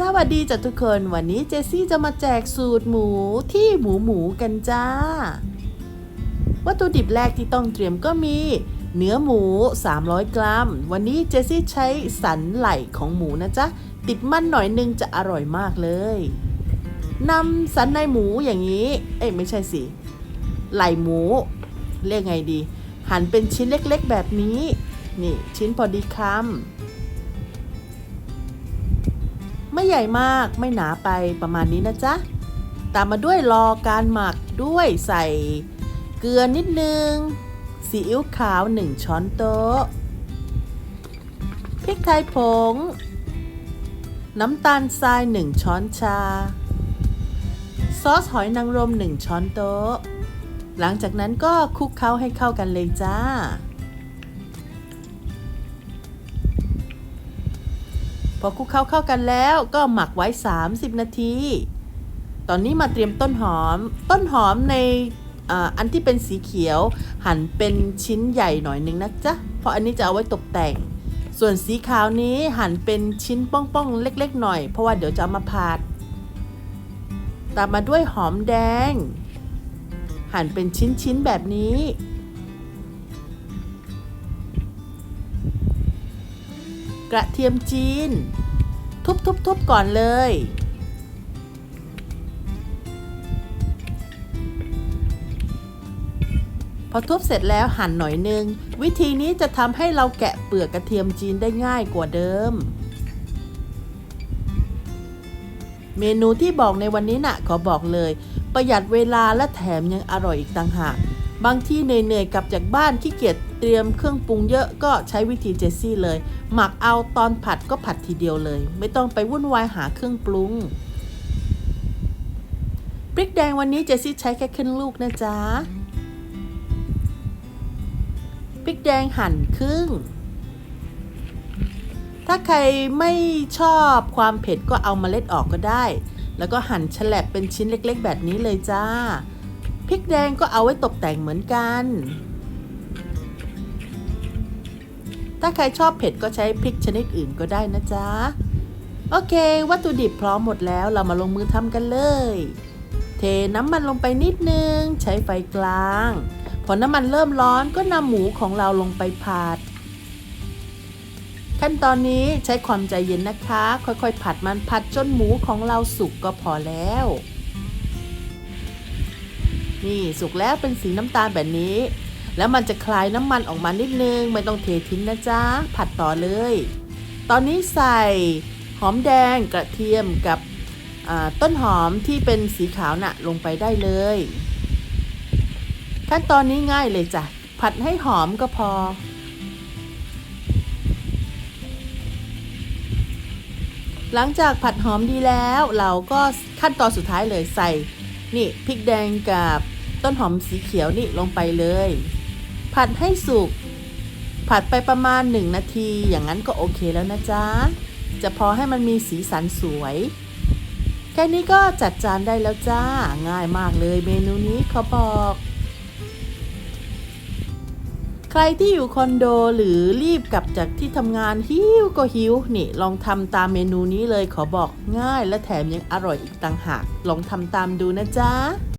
สวัสดีจ้ะทุกคนวันนี้เจสซี่จะมาแจกสูตรหมูที่หมูหมูกันจ้า วัตถุดิบแรกที่ต้องเตรียมก็มี เนื้อหมู 300 กรัม วันนี้เจสซี่ใช้สันไหล่ของหมูนะจ๊ะ ติดมันหน่อยนึงจะอร่อยมากเลยนำสันในหมูอย่างนี้ เอ้ยไม่ใช่สิ ไหล่หมู เรียกไงดี หั่นเป็นชิ้นเล็กๆแบบนี้ นี่ชิ้นพอดีคำ ไม่ใหญ่มากไม่หนาไปประมาณนี้นะจ๊ะ ตามมาด้วยรอการหมักด้วยใส่เกลือนิดนึงซีอิ๊วขาว 1 ช้อนโต๊ะ พริกไทยผง น้ำตาลทราย 1 ช้อนชา ซอสหอยนางรม 1 ช้อนโต๊ะ หลังจากนั้นก็คลุกเคล้าให้เข้ากันเลยจ้า อคลุกเคล้าเข้ากันแล้วก็หมักไว้ 30 นาที ตอนนี้มาเตรียมต้นหอม ต้นหอมในอ,อันที่เป็นสีเขียว หั่นเป็นชิ้นใหญ่หน่อยหนึ่งนะจ๊ะ เพราะอันนี้จะเอาไว้ตกแต่ง ส่วนสีขาวนี้หั่นเป็นชิ้นป้องๆเล็ก ๆ หน่อย เพราะว่าเดี๋ยวจะเอามาผัด ตามมาด้วยหอมแดง หั่นเป็นชิ้นๆแบบนี้ กระเทียมจีน ทุบๆๆก่อนเลย พอทุบเสร็จแล้วหั่นหน่อยนึง วิธีนี้จะทำให้เราแกะเปลือกกระเทียมจีนได้ง่ายกว่าเดิม เมนูที่บอกในวันนี้น่ะขอบอกเลย ประหยัดเวลาและแถมยังอร่อยอีกต่างหาก บางที่เหนื่อยๆกลับจากบ้านขี้เกียจเตรียมเครื่องปรุงเยอะก็ใช้วิธีเจสซี่เลย หมักเอาตอนผัดก็ผัดทีเดียวเลย ไม่ต้องไปวุ่นวายหาเครื่องปรุงพริกแดงวันนี้เจสซี่ใช้แค่ครึ่งลูกนะจ๊ะพริกแดงหั่นครึ่ง ถ้าใครไม่ชอบความเผ็ดก็เอาเมล็ดออกก็ได้ แล้วก็หั่นฉลบเป็นชิ้นเล็กๆ แบบนี้เลยจ้า พริกแดงก็เอาไว้ตกแต่งเหมือนกัน ถ้าใครชอบเผ็ดก็ใช้พริกชนิดอื่นก็ได้นะจ๊ะ โอเค วัตถุดิบพร้อมหมดแล้วเรามาลงมือทำกันเลย เทน้ำมันลงไปนิดนึง ใช้ไฟกลาง พอน้ำมันเริ่มร้อนก็นำหมูของเราลงไปผัดขั้นตอนนี้ใช้ความใจเย็นนะคะ ค่อยๆ ผัดมันผัดจนหมูของเราสุกก็พอแล้ว นี่สุกแล้วเป็นสีน้ำตาลแบบนี้ แล้วมันจะคลายน้ำมันออกมานิดนึง ไม่ต้องเททิ้งนะจ๊ะ ผัดต่อเลย ตอนนี้ใส่หอมแดงกระเทียมกับต้นหอมที่เป็นสีขาวน่ะลงไปได้เลย ขั้นตอนนี้ง่ายเลยจ้ะ ผัดให้หอมก็พอ หลังจากผัดหอมดีแล้ว เราก็ขั้นตอนสุดท้ายเลยใส่ นี่พริกแดงกับ ต้นหอมสีเขียวนี่ลงไปเลย ผัดให้สุก ผัดไปประมาณ 1 นาที อย่างนั้นก็โอเคแล้วนะจ๊ะ จะพอให้มันมีสีสันสวย แค่นี้ก็จัดจานได้แล้วจ้า ง่ายมากเลยเมนูนี้เขาบอก ใครที่อยู่คอนโดหรือรีบกลับจากที่ทำงานหิวก็หิวนี่ลองทำตามเมนูนี้เลยขอบอกง่ายและแถมยังอร่อยอีกต่างหาก ลองทำตามดูนะจ๊ะ